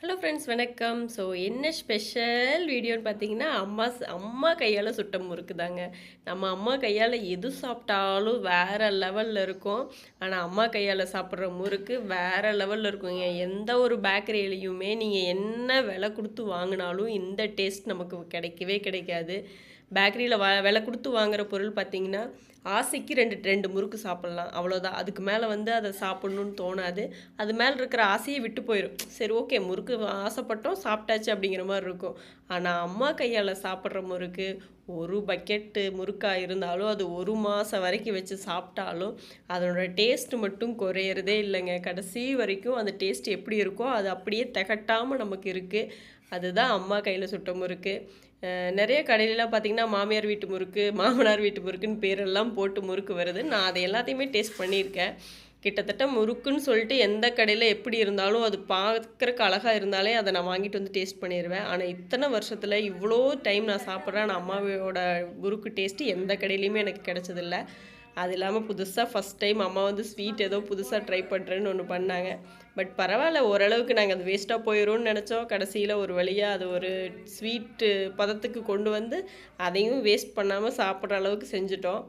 Hello friends வணக்கம். So என்ன special வீடியோன்னு பார்த்தீங்கன்னா அம்மா அம்மா கையால் சுட்ட முறுக்கு தாங்க நம்ம அம்மா கையால் எது சாப்பிட்டாலும் வேறு லெவலில் இருக்கும். ஆனால் அம்மா கையால் சாப்பிட்ற முறுக்கு வேறு லெவலில் இருக்குங்க எந்த ஒரு பேக்கரியிலையுமே நீங்கள் என்ன விலை கொடுத்து வாங்கினாலும் இந்த டேஸ்ட் நமக்கு கிடைக்கவே கிடைக்காது. பேக்கரியில் வ விலை கொடுத்து வாங்குற பொருள் பார்த்தீங்கன்னா ஆசைக்கு ரெண்டு ரெண்டு முறுக்கு சாப்பிட்லாம். அவ்வளோதான் அதுக்கு மேலே வந்து அதை சாப்பிட்ணுன்னு தோணாது. அது மேலே இருக்கிற ஆசையை விட்டு போயிடும் சரி ஓகே முறுக்கு ஆசைப்பட்டோம் சாப்பிட்டாச்சு அப்படிங்கிற மாதிரி இருக்கும். ஆனால் அம்மா கையால் சாப்பிட்ற முறுக்கு ஒரு பக்கெட்டு முறுக்காக இருந்தாலும் அது ஒரு மாதம் வரைக்கும் வச்சு சாப்பிட்டாலும் அதனோட டேஸ்ட் மட்டும் குறையிறதே இல்லைங்க. கடைசி வரைக்கும் அந்த டேஸ்ட் எப்படி இருக்கோ அது அப்படியே திகட்டாமல் நமக்கு இருக்குது அதுதான் அம்மா கையில் சுட்ட முறுக்கு. நிறைய கடையிலலாம் பார்த்திங்கன்னா மாமியார் வீட்டு முறுக்கு மாமனார் வீட்டு முறுக்குன்னு பேரெல்லாம் போட்டு முறுக்கு வருது. நான் அதை எல்லாத்தையுமே டேஸ்ட் பண்ணியிருக்கேன். கிட்டத்தட்ட முறுக்குன்னு சொல்லிட்டு எந்த கடையில் எப்படி இருந்தாலும் அது பார்க்குறக்கு அழகாக இருந்தாலே அதை நான் வாங்கிட்டு வந்து டேஸ்ட் பண்ணிடுவேன் ஆனால் இத்தனை வருஷத்தில் இவ்வளோ டைம் நான் சாப்பிட்றேன். ஆனால் அம்மாவோட முறுக்கு டேஸ்ட்டு எந்த கடையிலையுமே எனக்கு கிடச்சதில்ல. அது இல்லாமல் புதுசாக ஃபஸ்ட் டைம் அம்மா வந்து ஸ்வீட் ஏதோ புதுசாக ட்ரை பண்ணுறேன்னு ஒன்று பண்ணாங்க. பட் பரவாயில்ல ஓரளவுக்கு நாங்கள் அது வேஸ்ட்டாக போயிடும்னு நினச்சோம். கடைசியில் ஒரு வழியாக அது ஒரு ஸ்வீட்டு பதத்துக்கு கொண்டு வந்து அதையும் வேஸ்ட் பண்ணாமல் சாப்பிட்ற அளவுக்கு செஞ்சுட்டோம்.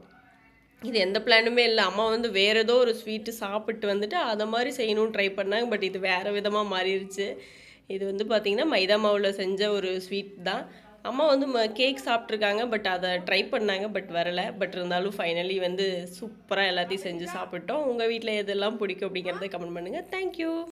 இது எந்த பிளானுமே இல்லை. அம்மா வந்து வேறு ஏதோ ஒரு ஸ்வீட்டு சாப்பிட்டு வந்துட்டு அதை மாதிரி செய்யணும்னு ட்ரை பண்ணாங்க. பட் இது வேறு விதமாக மாறிடுச்சு இது வந்து பார்த்திங்கன்னா மைதா மாவில் செஞ்ச ஒரு ஸ்வீட் தான். அம்மா வந்து கேக் சாப்பிட்ருக்காங்க பட் அதை ட்ரை பண்ணாங்க. பட் வரலை. பட் இருந்தாலும் ஃபைனலி வந்து சூப்பராக எல்லாத்தையும் செஞ்சு சாப்பிட்டோம். உங்கள் வீட்டில் எதெல்லாம் பிடிக்கும் அப்படிங்கிறத கமெண்ட் பண்ணுங்கள் தேங்க்யூ